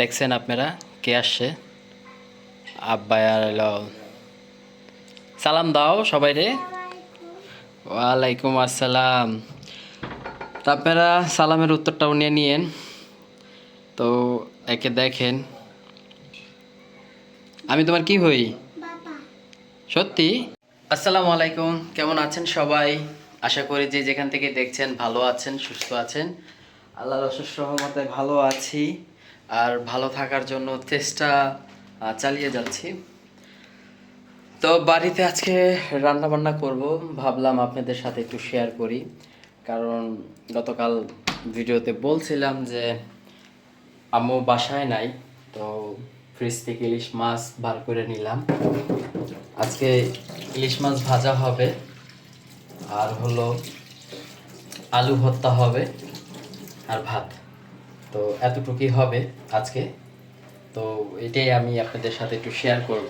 দেখছেন আপনারা? কে আসছে? আব্বা আর সালাম দাও সবাই রে ওয়ালাইকুম আসসালাম। তা আপনারা সালামের উত্তরটাও নিয়ে নিয়েন। তো একে দেখেন। আমি তোমার কি হই? সত্যি? আসসালামু আলাইকুম। কেমন আছেন সবাই? আশা করি যে যেখান থেকে দেখছেন ভালো আছেন সুস্থ আছেন। আল্লাহর অশেষ রহমতে ভালো আছি। আর ভালো থাকার জন্য চেষ্টা চালিয়ে যাচ্ছি। তো বাড়িতে আজকে রান্না বান্না করব। ভাবলাম আপনাদের সাথে একটু শেয়ার করি। কারণ গতকাল ভিডিওতে বলছিলাম যে আম্মু বাসায় নাই, তো ফ্রিজ থেকে ইলিশ মাছ বার করে নিলাম। আজকে ইলিশ মাছ ভাজা হবে, আর হলো আলু ভর্তা হবে, আর ভাত। তো এতটুকুই হবে আজকে। তো এটাই আমি আপনাদের সাথে একটু শেয়ার করব।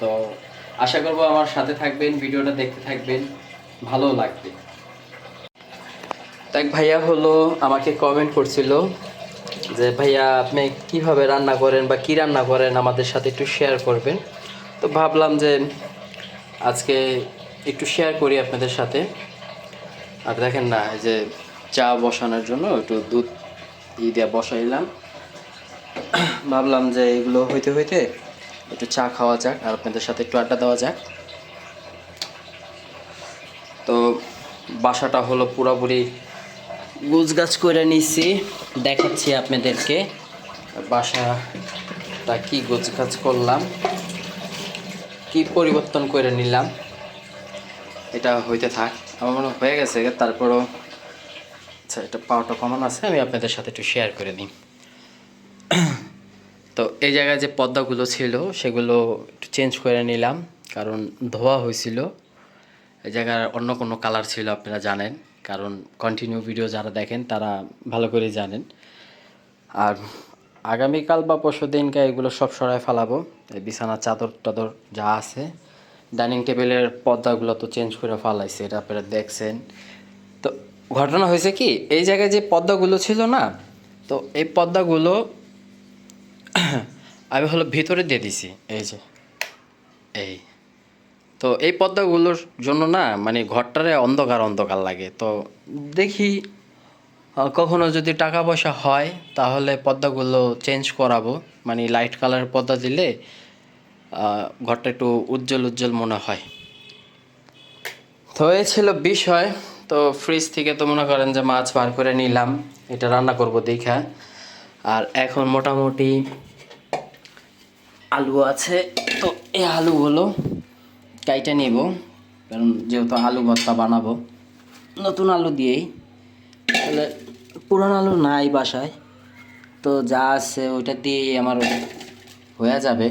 তো আশা করব আমার সাথে থাকবেন, ভিডিওটা দেখতে থাকবেন, ভালো লাগবে। তাই ভাইয়া হলো আমাকে কমেন্ট করছিল যে, ভাইয়া, আপনি কীভাবে রান্না করেন বা কি রান্না করেন? আমাদের সাথে একটু শেয়ার করবেন। তো ভাবলাম যে, আজকে একটু শেয়ার করি আপনাদের সাথে। আর দেখেন না, এই যে চা বসানোর জন্য একটু দুধ ই দিয়ে বসাইলাম ভাবলাম যে এগুলো হইতে হইতে একটু চা খাওয়া যাক আর আপনাদের সাথে একটু আড্ডা দেওয়া যাক। তো বাসাটা হলো পুরোপুরি গুছগাছ করে নিছি, দেখাচ্ছি আপনাদেরকে। বাসাটা কি গুছগাছ করলাম, কি পরিবর্তন করে নিলাম, এটা হইতে থাক। আমার মনে হয়ে গেছে, তারপরও আচ্ছা এটা পাওয়াটা কমান আছে, আমি আপনাদের সাথে একটু শেয়ার করে দিই। তো এই জায়গায় যে পর্দাগুলো ছিল, সেগুলো একটু চেঞ্জ করে নিলাম, কারণ ধোয়া হয়েছিল। এই জায়গার অন্য কোনো কালার ছিল, আপনারা জানেন, কারণ কন্টিনিউ ভিডিও যারা দেখেন, তারা ভালো করে জানেন। আর আগামীকাল বা পরশু দিনকে এগুলো সব সরায় ফেলাবো, এই বিছানার চাদর টাদর যা আছে। ডাইনিং টেবিলের পর্দাগুলো তো চেঞ্জ করে ফেলাইছে, এটা আপনারা দেখছেন। ঘটনা হয়েছে কি, এই জায়গায় যে পর্দাগুলো ছিল না, তো এই পর্দাগুলো আমি হলো ভিতরে দিয়ে দিছি, এই যে, এই। তো এই পর্দাগুলোর জন্য না মানে ঘরটারে অন্ধকার অন্ধকার লাগে। তো দেখি কখনো যদি টাকা পয়সা হয়, তাহলে পর্দাগুলো চেঞ্জ করাবো। মানে লাইট কালারের পর্দা দিলে ঘরটা একটু উজ্জ্বল উজ্জ্বল মনে হয়। তো এই ছিল বিষয়। তো ফ্রিজ থেকে তো মনে করেন যে মাছ বার করে নিলাম, এটা রান্না করব দেখা। আর এখন মোটামুটি আলু আছে। তো এই আলুগুলো কাইটা নিব, কারণ যেহেতু আলু ভর্তা বানাবো। নতুন আলু দিয়েই। তাহলে পুরান আলু নাই বাসায়। তো যা আছে ওইটা দিয়েই আমার হয়ে যাবে।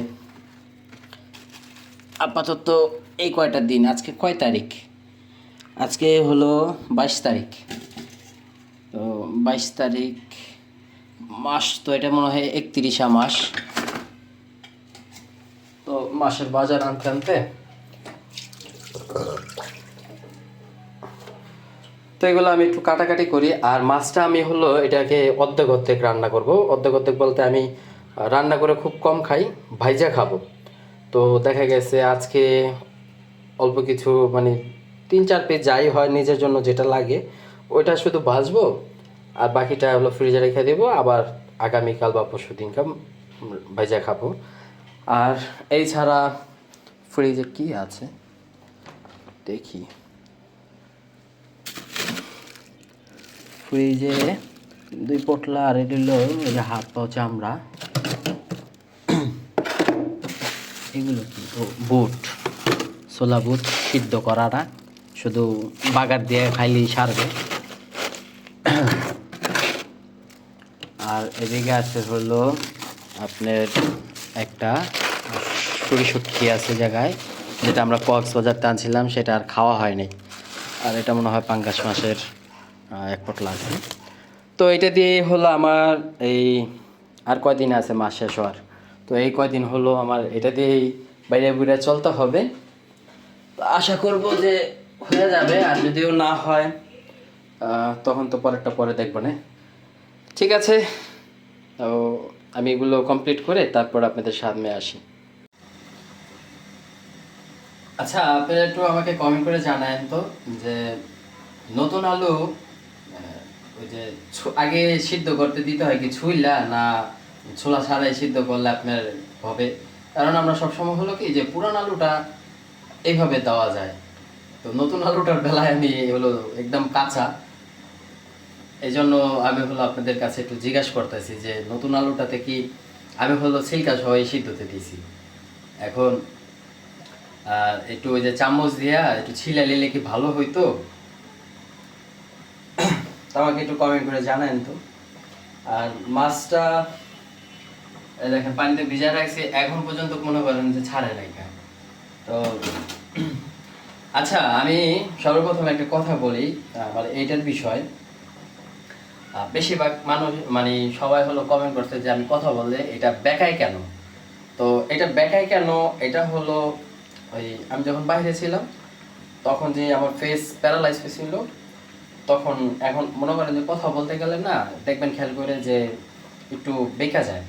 আপাতত এই কয়টা দিন? আজকে কয় তারিখ? আজকে হলো বাইশ তারিখ। তো বাইশ তারিখ মাস তো এটা মনে হয় একত্রিশা মাস। তো মাসের বাজার আনতে আনতে তো এগুলো আমি একটু কাটাকাটি করি। আর মাছটা আমি হলো এটাকে অর্ধেক অর্ধেক রান্না করব। অর্ধেক অর্ধেক বলতে আমি রান্না করে খুব কম খাই, ভাইজা খাব। তো দেখা গেছে আজকে অল্প কিছু মানে তিন চার পিস যাই হয় নিজের জন্য যেটা লাগে, ওইটা শুধু ভাজবো, আর বাকিটা হলো ফ্রিজে রেখে দেবো, আবার আগামীকাল বা পরশু দিনকে ভাজা খাব। আর এই ছাড়া ফ্রিজে কি আছে? দেখি। ফ্রিজে দুই পটলা আর এটা হাত পাও চামড়া। এগুলো কি? বুট। ছোলা বুট সিদ্ধ করাটা। শুধু বাগার দিয়ে খাইলেই সারবে। আর এদিকে আছে হলো আপনার একটা সুরি শুটকি আছে জায়গায়, যেটা আমরা কক্সবাজার টানছিলাম, সেটা আর খাওয়া হয়নি। আর এটা মনে হয় পাঙ্গাস মাসের এক পটলা আছে। তো এটা দিয়ে হলো আমার এই আর কয়দিন আছে মাস শেষ হওয়ার। তো এই কয়দিন হলো আমার এটা দিয়েই বাইরে বুড়ে চলতে হবে। আশা করব যে হয়ে যাবে আর যদিও না হয় তখন তো পরেরটা পরে দেখব না। ঠিক আছে, তো আমি এগুলো কমপ্লিট করে তারপর আপনাদের সামনে আসি। আচ্ছা আপনারা একটু আমাকে কমেন্ট করে জানায়েন তো যে নতুন আলু ওই যে আগে সিদ্ধ করতে দিতে হয় কি ছুইলা না ছোলা ছাড়াই সিদ্ধ করলে আপনার হবে? কারণ আমরা সবসময় হলো কি যে পুরান আলুটা এইভাবে দেওয়া যায়। তো নতুন আলুটার বেলায় আমি হলো একদম কাঁচা। এই জন্য আমি হলো আপনাদের কাছে একটু জিজ্ঞাসা করতেছি যে, নতুন আলুটাতে কি আমি হলো ছিলকা সহ সিদ্ধতে দিয়েছি? এখন একটু ওই যে চামচ দিয়া একটু ছিলা নিলে কি ভালো হইতো? তো আমাকে একটু কমেন্ট করে জানান তো। আর মাছটা দেখেন, পানিতে ভিজা রাখছি, এখন পর্যন্ত মনে করেন যে ছাড়ে নাই তো আচ্ছা আমি সর্বপ্রথম একটা কথা বলি আহ, মানে এইটার বিষয়। বেশিরভাগ মানুষ মানে সবাই হলো কমেন্ট করছে যে আমি কথা বললে এটা বেকায় কেন? তো এটা বেকায় কেন? এটা হলো ওই আমি যখন বাইরে ছিলাম তখন যে আমার ফেস প্যারালাইজ হয়েছিল তখন এখন মনে করেন যে কথা বলতে গেলে না দেখবেন খেয়াল করে যে একটু বেকা যায়।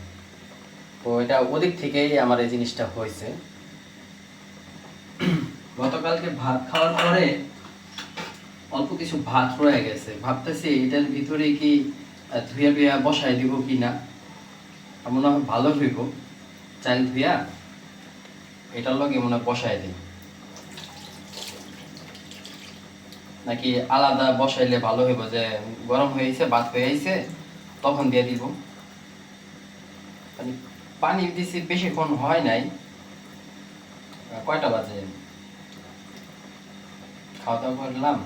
তো এটা ওদিক থেকেই আমার এই জিনিসটা হয়েছে। গতকালকে ভাত খাওয়ার পরে অল্প কিছু ভাত রয়ে গেছে। ভাবতেছি এটার ভিতরে কি ধুয়া ধুইয়া বসাই দিব কি না? মনে হয় ভালো হইব। চাল ধুইয়া এটার লগে মনে বসাই দিই। নাকি আলাদা বসাইলে ভালো হইব যে গরম হয়েছে ভাত হয়ে আইছে, তখন দিয়ে দিব। মানে পানি দিছি, বেশিক্ষণ হয় নাই। কয়টা বাজে? খাওয়া দাওয়া করলাম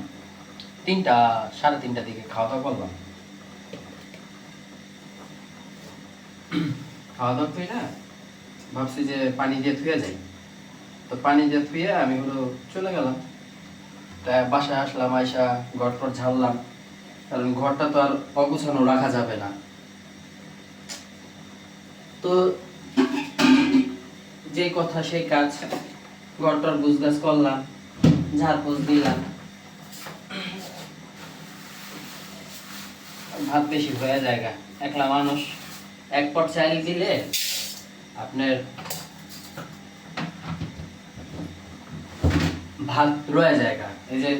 তিনটা, সাড়ে তিনটা দিকে খাওয়া দাওয়া করলাম। খাওয়া দাওয়া না, ভাবছি যে পানি দিয়ে ধুয়ে যাই। তো পানি দিয়ে ধুয়ে আমি হলো চলে গেলাম। তা বাসায় আসলাম আয়সা ঘর টর ঝাড়লাম। কারণ ঘরটা তো আর অগুছানো রাখা যাবে না। তো যে কথা, সেই কাজ, ঘরটার গুছগাছ করলাম। ঝাড়পোছ দিলাম। ভাত বেশি হয়ে একলা মানুষ। এক পট চাল দিলে আপনার ভাত রয়ে এই যে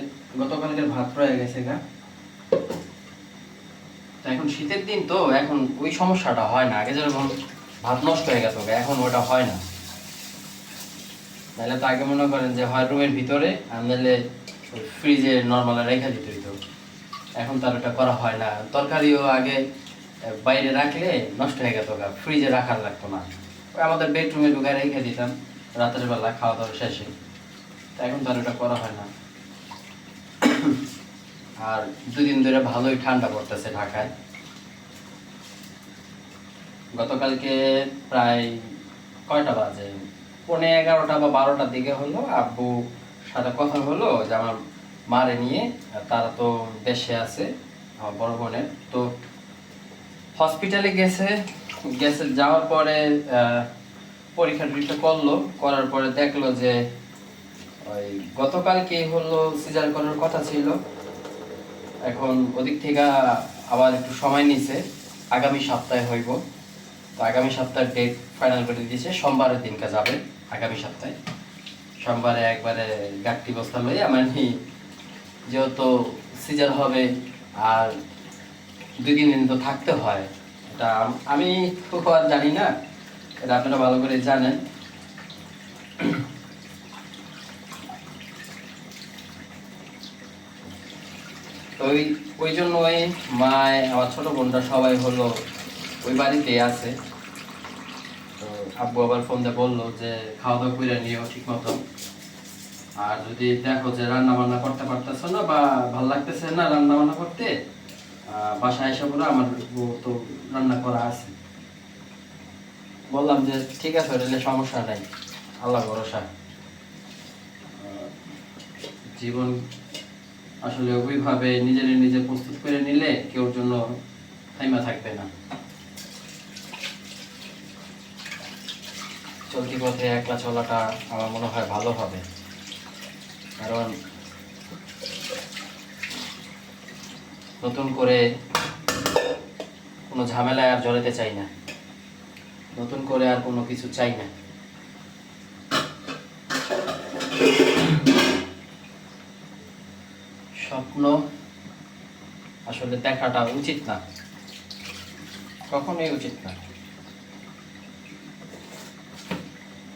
গতকালকের ভাত রয়ে গেছে গা। এখন শীতের দিন তো, এখন ওই সমস্যাটা হয় না। আগে যেরকম ভাত নষ্ট হয়ে গেছে এখন ওটা হয় না। নাহলে তো আগে মনে করেন যে হয় রুমের ভিতরে, আর নাহলে ফ্রিজে নর্মাল রেখে দিতে হইতো। এখন তো আর ওটা করা হয় না। তরকারিও আগে বাইরে রাখলে নষ্ট হয়ে গেত ফ্রিজে রাখার লাগতো না। আমাদের বেডরুমে ঢুকে রেখে দিতাম, রাতের বেলা খাওয়া দাওয়া শেষে। তা এখন তো আর ওটা করা হয় না। আর দুদিন ধরে ভালোই ঠান্ডা পড়তেছে ঢাকায়। গতকালকে প্রায় কয়টা বাজে? পৌনে এগারোটা বা বারোটার দিকে হলো, আব্বু সাথে কথা হলো যে আমার মারে নিয়ে তারা তো দেশে আছে, আমার বড় বোনের। তো হসপিটালে গেছে গেছে যাওয়ার পরে পরীক্ষা টরীক্ষা করল, করার পরে দেখল যে ওই গতকালকে হলো সিজার করার কথা ছিল। এখন ওদিক থেকে আবার একটু সময় নিছে, আগামী সপ্তাহে হইব। তো আগামী সপ্তাহের ডেট ফাইনাল করে দিয়েছে সোমবারের দিনকে যাবে। আগামী সপ্তাহে। সোমবারে একবারে গাঠটি বস্তা লইয়া মানে যেহেতু সিজার হবে আর দুই, তিন দিন তো থাকতে হয়, এটা আমি খুব আর জানি না, এটা আপনারা ভালো করে জানেন। ওই ওই জন্য ওই মায়, আমার ছোট বোনটা সবাই হলো ওই বাড়িতে আছে। আব্বু আবার ফোন দিয়ে বলল যে খাওয়া দাওয়া করে নিও ঠিক মতো আর যদি দেখো যে রান্না বান্না করতে পারতেছো না বা ভালো লাগতেছে না রান্না বান্না করতে বাসায় এসে বলো, আমার তো রান্না করা আছে। বললাম যে ঠিক আছে রেলে সমস্যা নাই। আল্লাহ ভরসা। জীবন আসলে ওইভাবে নিজের নিজে প্রস্তুত করে নিলে কেউ জন্য থাইমা থাকবে না। চলতি পথে একলা চলাটা আমার মনে হয় ভালো হবে। কারণ নতুন করে কোনো ঝামেলায় আর জড়াতে চাই না। নতুন করে আর কোনো কিছু চাই না। স্বপ্ন আসলে দেখাটা উচিত না। কখনোই উচিত না।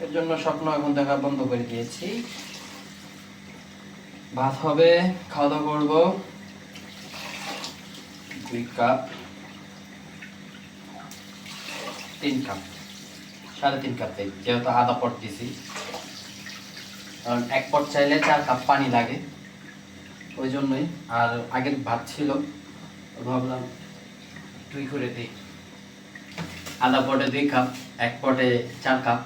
এর জন্য স্বপ্ন এখন দেখা বন্ধ করে দিয়েছি। ভাত হবে, খাওয়া দাওয়া করব। দুই কাপ, তিন কাপ, সাড়ে তিন কাপ দেই যেহেতু আধা পট দিছি। কারণ এক পট চাইলে চার কাপ পানি লাগে, ওই জন্যই। আর আগের ভাত ছিল ভাবলাম দুই করে দিই। আধা পটে দুই কাপ, এক পটে চার কাপ।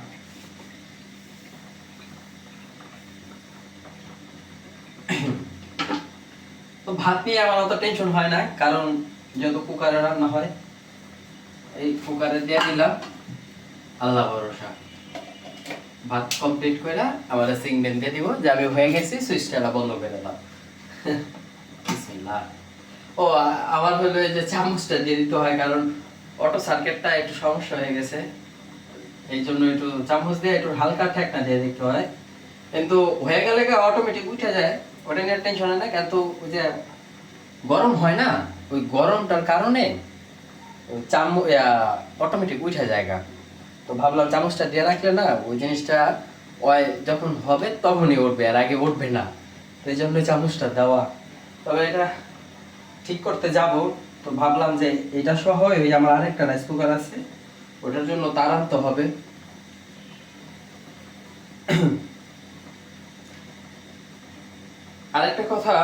তো ভাত নিয়ে আমার অত টেনশন হয় না, কারণ যেহেতু কুকারে রান্না হয়, এই কুকারে দিয়ে দিলাম আল্লাহ ভরসা। ভাত কমপ্লিট করে আবার সিং বেন দিয়ে দিব, যে আমি হয়ে গেছি সুইচটা বন্ধ করে দিলাম ও, আ- আবার হলো যে চামচটা দিয়ে দিতে হয়, কারণ অটো সার্কিটটা একটু সমস্যা হয়ে গেছে। এই জন্য একটু চামচ দিয়ে একটু হালকা ঠেকনা দিয়ে দিতে হয়। কিন্তু হয়ে গেলে অটোমেটিক উঠে যায়? ওটা নিয়ে টেনশন না, কিন্তু ওই যে গরম হয় না, ওই গরমটার কারণে চাম অটোমেটিক উঠে জায়গা তো ভাবলাম চামচটা দিয়ে রাখলে না, ওই জিনিসটা ওই যখন হবে তখনই উঠবে, আর আগে উঠবে না। তো এই জন্য চামচটা দেওয়া। তবে এটা ঠিক করতে যাব, তো ভাবলাম যে এটা সহ ওই আমার আরেকটা রাইস কুকার আছে, ওটার জন্য তার আনতে হবে। আরেকটা কথা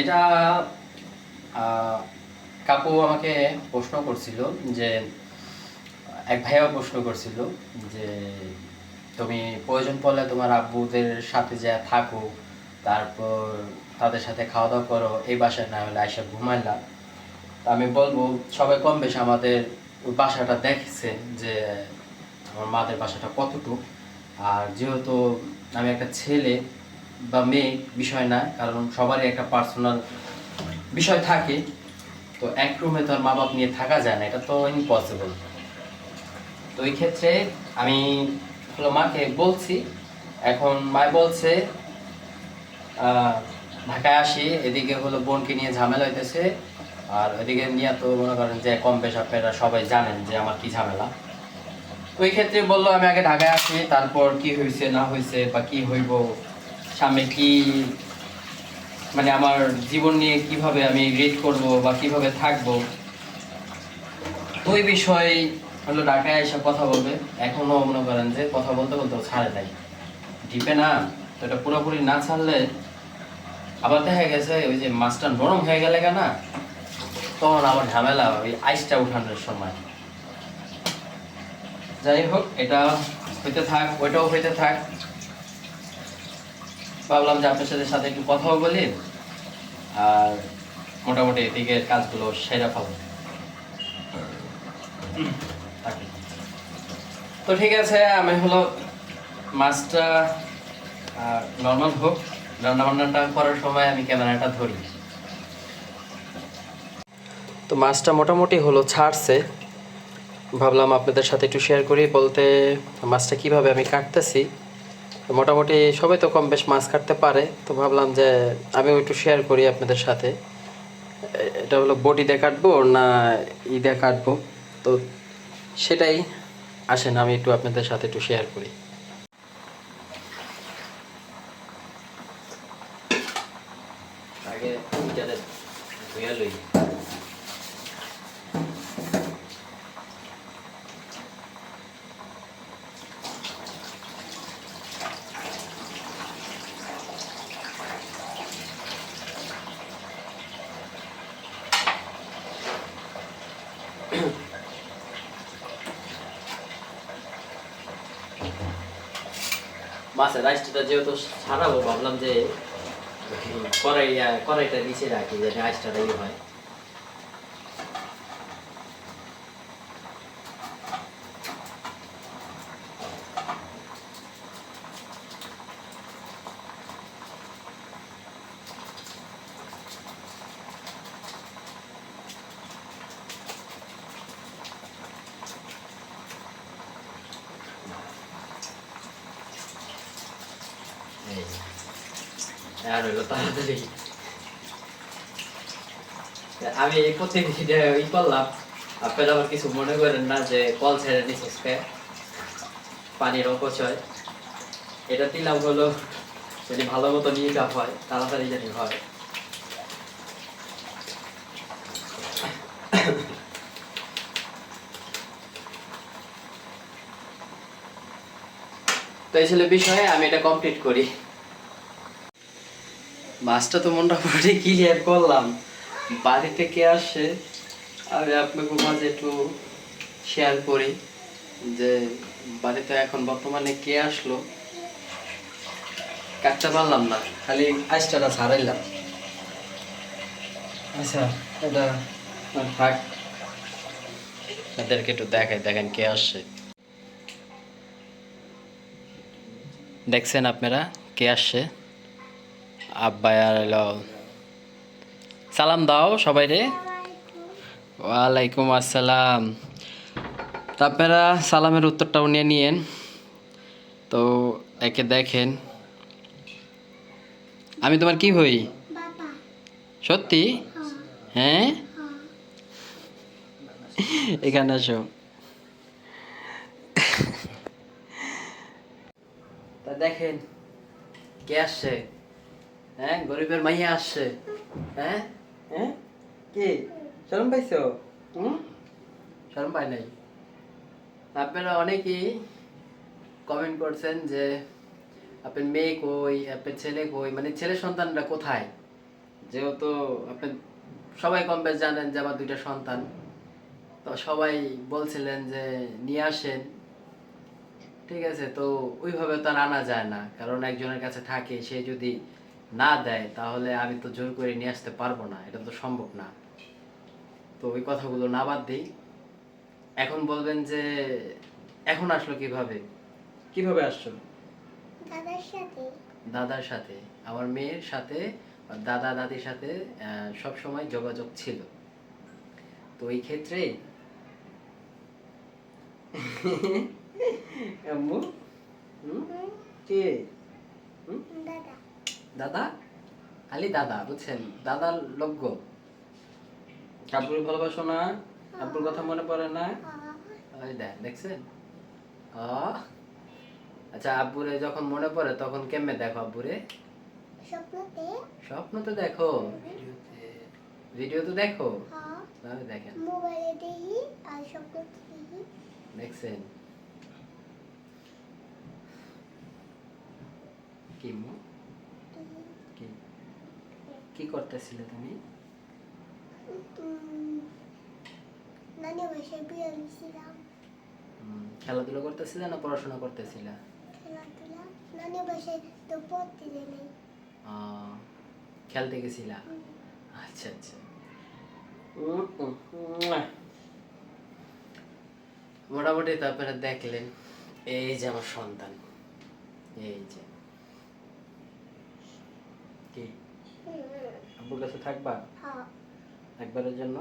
এটা কাকু আমাকে প্রশ্ন করছিল যে, এক ভাইয়াও প্রশ্ন করছিল যে, তুমি প্রয়োজন পড়লে তোমার আব্বুদের সাথে যা থাকো, তারপর তাদের সাথে খাওয়া দাওয়া করো, এই বাসায় না হলে আইসা ঘুমাইলা। আমি বলব, সবাই কম বেশি আমাদের বাসাটা দেখছে যে আমার মাদের বাসাটা কতটুকু। আর যেহেতু আমি একটা ছেলে বা মেয়ে বিষয় না, কারণ সবারই একটা পার্সোনাল বিষয় থাকে। তো এক রুমে তো আর মা বাপ নিয়ে থাকা যায় না, এটা তো ইম্পসিবল তো এই ক্ষেত্রে আমি হলো মাকে বলছি, এখন মা বলছে ঢাকায় আসি, এদিকে হলো বোনকে নিয়ে ঝামেলা হইতেছে, আর ওইদিকে নিয়ে তো মনে করেন যে কম বেশ আপনারা সবাই জানেন যে আমার কি ঝামেলা। তো এই ক্ষেত্রে বলল আমি আগে ঢাকায় আসি, তারপর কি হয়েছে না হয়েছে বা কি হইব সামনে কি মানে আমার জীবন নিয়ে কীভাবে আমি রিড করব বা কীভাবে থাকব? ওই বিষয় হলো ঢাকায় এসে কথা বলবে। এখনও মনে করেন যে কথা বলতে বলতে ছাড়ে নাই। ডিপে না, তো এটা পুরোপুরি না ছাড়লে আবার দেখা গেছে ওই যে মাছটা নরম হয়ে গেলে না, তখন আবার ঝামেলা ওই আইসটা উঠানোর সময়। যাই হোক, এটা হইতে থাক, ওইটাও হইতে থাক। ভাবলাম যে আপনার সাথে সাথে একটু কথাও বলি, আর মোটামুটি এদিকে কাজগুলো সেরা থাকি। তো ঠিক আছে, আমি হলো মাছটা নর্মাল হোক রান্না বান্নাটা করার সময় আমি ক্যামেরাটা ধরি। তো মাছটা মোটামুটি হলো ছাড়ছে। ভাবলাম আপনাদের সাথে একটু শেয়ার করি বলতে মাছটা কীভাবে আমি কাটতেছি। তো মোটামুটি সবাই তো কম বেশ মাছ কাটতে পারে। তো ভাবলাম যে আমিও একটু শেয়ার করি আপনাদের সাথে। এটা হলো বডি দিয়ে কাটবো না ই দিয়ে কাটবো? তো সেটাই আসেন, আমি একটু আপনাদের সাথে একটু শেয়ার করি আগে এটাতে ধুয়ে লই মাছের আইসটা যেহেতু সারাবো ভাবলাম যে কড়াইয়া কড়াইটা নিচে রাখি যে আইসটা হয়। আর তাড়াতাড়ি। আমি এই প্রতিনিধিটা ই করলাম। আপনারা আবার কিছু মনে করেন না যে কল ছেড়ে নিচ্ছে পানির অপচয়। এটা দিলাম হলো যদি ভালো মতো নিয়ে কাপ হয়, তাড়াতাড়ি জানি হয়। তো এই ছিল বিষয়ে, আমি এটা কমপ্লিট করি। মাছটা তো মোটামুটি ক্লিয়ার করলাম। বাড়িতে কে আসে, আমি আপনাকে মাঝে একটু শেয়ার করি যে বাড়িতে এখন বর্তমানে কে আসলো? কাটতে পারলাম না, খালি আইসটা ছাড়াইলাম আচ্ছা এটা থাক। তাদেরকে একটু দেখাই, দেখেন কে আসছে। দেখছেন আপনারা কে আসছে? আব্বা আর সালাম দাও সবাই রে। ওয়ালাইকুম আসসালাম। তো আপনারা সালামের উত্তরটাও নিয়ে নিয়েন। তো একে দেখেন। আমি তোমার কি হই? সত্যি? হ্যাঁ? এখানে আসো। তা দেখেন কে আসছে? হ্যাঁ গরিবের মাইয়া আসছে। হ্যাঁ? হ্যাঁ? কি? শরম পাইছো? হুম? শরম পাই নাই। আপনারা অনেকেই কমেন্ট করছেন যে আপনার মেয়ে কই? আপনার ছেলে কই? মানে ছেলে সন্তানরা কোথায়? যেহেতু আপনি সবাই কম বেশ জানেন যে আমার দুইটা সন্তান। তো সবাই বলছিলেন যে নিয়ে আসেন। ঠিক আছে তো ওইভাবে তো আর আনা যায় না। কারণ একজনের কাছে থাকে সে যদি না দেয় তাহলে আমি তো জোর করে নিয়ে আসতে পারব না এটা তো সম্ভব না। তো ওই কথাগুলো না বাদ দিই। এখন বলবেন যে এখন আসলো কীভাবে? কীভাবে আসছো? দাদার সাথে। দাদার সাথে। আমার মেয়ের সাথে দাদা দাদির সাথে সব সময় যোগাযোগ ছিল। তো এই ক্ষেত্রে আম্মু? কে হুম? দাদা। দাদা? খালি দাদা বুঝছেন? দাদার লগ্য আব্বুর ভালোবাসো না আব্বুর কথা মনে পড়ে না। ওই দেখ দেখছেন? আচ্ছা আব্বুরে যখন মনে পড়ে তখন কেমনে দেখো আব্বুরে? স্বপ্নতে। স্বপ্ন তো দেখো? ভিডিও তো দেখো? হ্যাঁ। তাহলে দেখেন। মোবাইলে দেখি আর স্বপ্নতে দেখি। দেখছেন? কি মু কি কি করতেছিলে তুমি? নানি বাসায় বিয়ে দিয়েছিলাম খেলাধুলা করতেছিলে না পড়াশোনা করতেছিলে? খেলাধুলা। নানি বাসায় তো পড়তে দেয় আহ, খেলতে গেছিলা? আচ্ছা আচ্ছা। মোটামুটি তারপরে দেখলেন এই যে আমার সন্তান। এই যে কি আব্বুর কাছে থাকবা? হ্যাঁ। একবারের জন্য?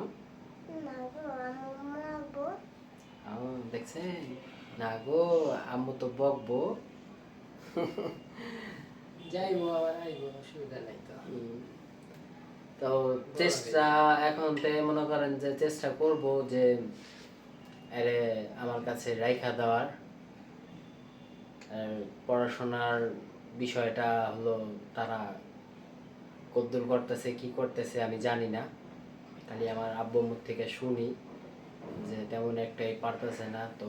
না গো আমার মারবো আও, দেখছেন? না গো আম্মু তো বকবো যাইবো আবার আইবো অসুবিধা নাই তো। তো চেষ্টা এখন তে মনে করেন যে চেষ্টা করব যে আরে আমার কাছে রাইখা দেওয়ার। পড়াশোনার বিষয়টা হলো তারা কদ্দূর করতেছে কি করতেছে আমি জানি না। খালি আমার আব্বু মুখ থেকে শুনি যে তেমন একটাই পারতেছে না তো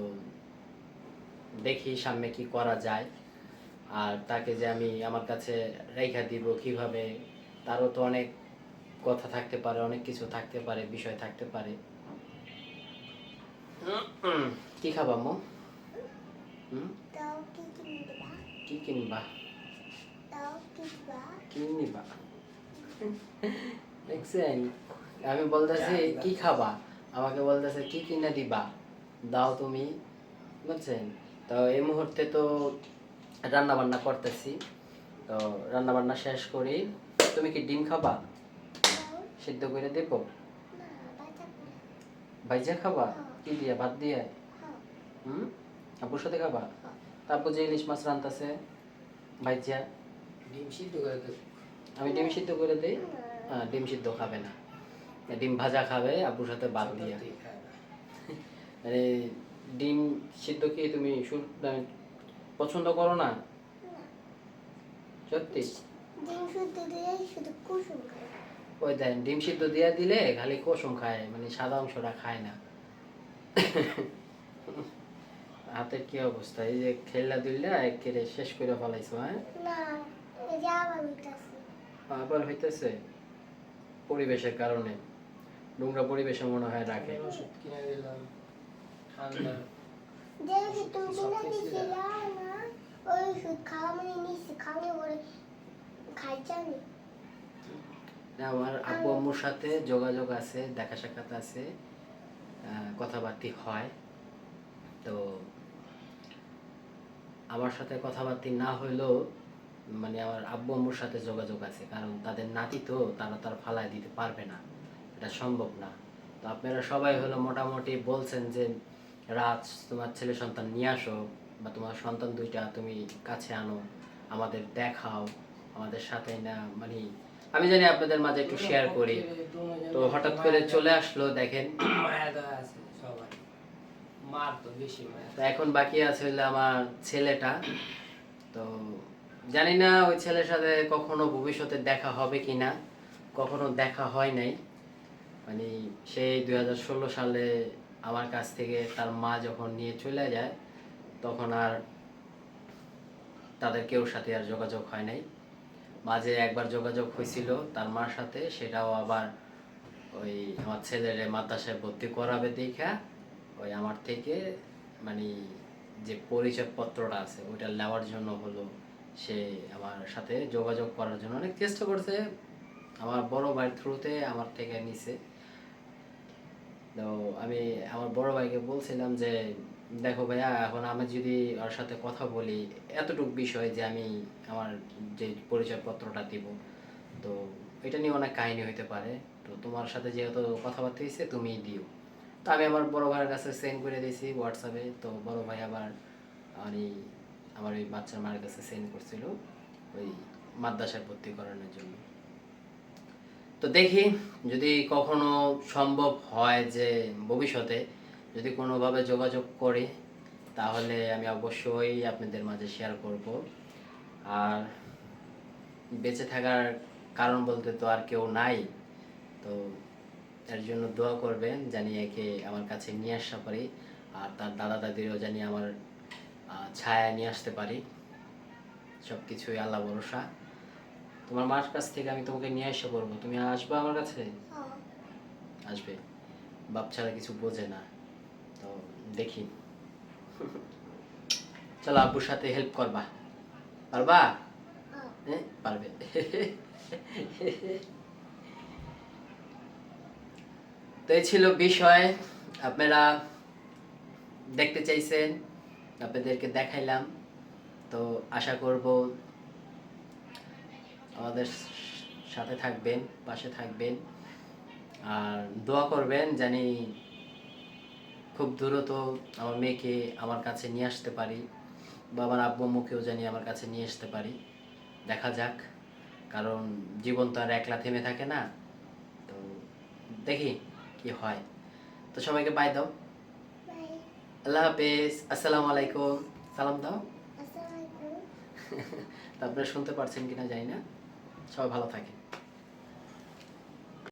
দেখি সামনে কি করা যায়। আর তাকে যে আমি আমার কাছে রেখা দিব কীভাবে তারও তো অনেক কথা থাকতে পারে অনেক কিছু থাকতে পারে বিষয় থাকতে পারে। কি খাবা মো কি কিনবা? কি নিবা। দেখছেন আমি বলতেছি কি খাবা? আমাকে বলতেছে কি কিনে দিবা? দাও তুমি। বুঝছেন? তো এই মুহূর্তে তো রান্না বান্না করতেছি। তো রান্না বান্না শেষ করি। তুমি কি ডিম খাবা? সিদ্ধ করে দেবো? ভাইজা খাবা? কি দিয়া? ভাত দিয়ে? হ্যাঁ। হুম? আব্বুর সাথে খাবা? তারপর যে ইলিশ মাছ রান্তাছে ভাইজা। ডিম সিদ্ধ করে দেব। আমি ডিম সিদ্ধ করে দিই হ্যাঁ ডিম সিদ্ধ খাবে না। ডিম ভাজা খাবে আব্বুর সাথে বাদ দিয়ে। মানে ডিম সিদ্ধ কি তুমি শুরু মানে পছন্দ করো না? সত্যি? ওই দেন ডিম সিদ্ধ দিয়ে দিলে খালি কুসুম খায় মানে সাদা অংশটা খায় না। হাতের কি অবস্থা? এই যে খেললা দিল্লা একেবারে শেষ করে ফেলাইছো হ্যাঁ? না এই যে আবার হইতেছে পরিবেশের কারণে। নোংরা পরিবেশে মনে হয় রাখে। ওষুধ কিনে দিলাম ঠান্ডা। মানে আমার আব্বু আম্মুর সাথে যোগাযোগ আছে দেখা সাক্ষাৎ আছে আহ, কথাবার্তি হয়। তো আমার সাথে কথাবার্তি না হইলেও মানে আমার আব্বু আম্মুর সাথে যোগাযোগ আছে কারণ তাদের নাতি তো তারা তার ফালায় দিতে পারবে না। এটা সম্ভব না। তো আপনারা সবাই হলো মোটামুটি বলছেন যে রাজ তোমার ছেলে সন্তান নিয়ে আসো বা তোমার সন্তান দুইটা তুমি কাছে আনো আমাদের দেখাও আমাদের সাথে না মানে আমি জানি আপনাদের মাঝে একটু শেয়ার করি। তো হঠাৎ করে চলে আসলো দেখেন। মায়া দেওয়া আছে সবাই। মার তো বেশি মায়া তো এখন বাকি আছে হলো আমার ছেলেটা। তো জানি না ওই ছেলের সাথে কখনো ভবিষ্যতে দেখা হবে কি না কখনো দেখা হয় নাই। মানে সেই দু হাজার ষোলো সালে আমার কাছ থেকে তার মা যখন নিয়ে চলে যায়, তখন আর তাদের কেউ সাথে আর যোগাযোগ হয় নাই। মাঝে একবার যোগাযোগ হয়েছিল তার মার সাথে, সেটাও আবার ওই আমার ছেলের মাদ্রাসায় ভর্তি করাবে দেখা, ওই আমার থেকে মানে যে পরিচয়পত্রটা আছে, ওইটা নেওয়ার জন্য হলো সে আমার সাথে যোগাযোগ করার জন্য অনেক চেষ্টা করছে। আমার বড় ভাইয়ের থ্রুতে আমার থেকে নিছে। তো আমি আমার বড় ভাইকে বলছিলাম যে, দেখো ভাইয়া, এখন আমি যদি ওর সাথে কথা বলি, এতটুকু বিষয় যে আমি আমার যে পরিচয়পত্রটা দিব, তো এটা নিয়ে অনেক কাহিনী হইতে পারে। তো তোমার সাথে যেহেতু কথাবার্তা হয়েছে তুমি দিও। তো আমি আমার বড় ভাইয়ের কাছে সেন্ড করে দিয়েছি হোয়াটসঅ্যাপে তো বড় ভাই আবার আমি আমার ওই বাচ্চার মায়ের কাছে সেন্ড করছিল ওই মাদ্রাসায় ভর্তি করানোর জন্য। তো দেখি যদি কখনো সম্ভব হয় যে ভবিষ্যতে যদি কোনোভাবে যোগাযোগ করি, তাহলে আমি অবশ্যই আপনাদের মাঝে শেয়ার করব। আর বেঁচে থাকার কারণ বলতে তো আর কেউ নাই, তো এর জন্য দোয়া করবেন জানি একে আমার কাছে নিয়ে আসা পারি, আর তার দাদা দাদিরও জানি আমার ছায়া নিয়ে আসতে পারি। সব কিছুই আল্লাহ ভরসা। তোমার মার কাছ থেকে আমি তোমাকে নিয়ে এসে করব তুমি আসবে আমার কাছে? হ্যাঁ। আসবে। বাপ ছাড়া কিছু বোঝে না। তো দেখি। চলো আব্বুর সাথে হেল্প করবা। পারবা? হ্যাঁ। হ্যাঁ পারবে। তো এই ছিল বিষয়। আপনারা দেখতে চাইছেন। আপনাদেরকে দেখাইলাম। তো আশা করব আমাদের সাথে থাকবেন, পাশে থাকবেন। আর দোয়া করবেন জানি খুব দ্রুত আমার মেয়েকে আমার কাছে নিয়ে আসতে পারি, বা আমার আব্বু আম্মুকেও জানি আমার কাছে নিয়ে আসতে পারি। দেখা যাক, কারণ জীবন তো আর একলা থেমে থাকে না। তো দেখি কি হয়। তো সবাইকে বাই দাও। আল্লাহ হাফেজ আসসালামু আলাইকুম। সালাম দাও। তারপরে আপনারা শুনতে পারছেন কিনা জানি না। সবাই ভালো থাকে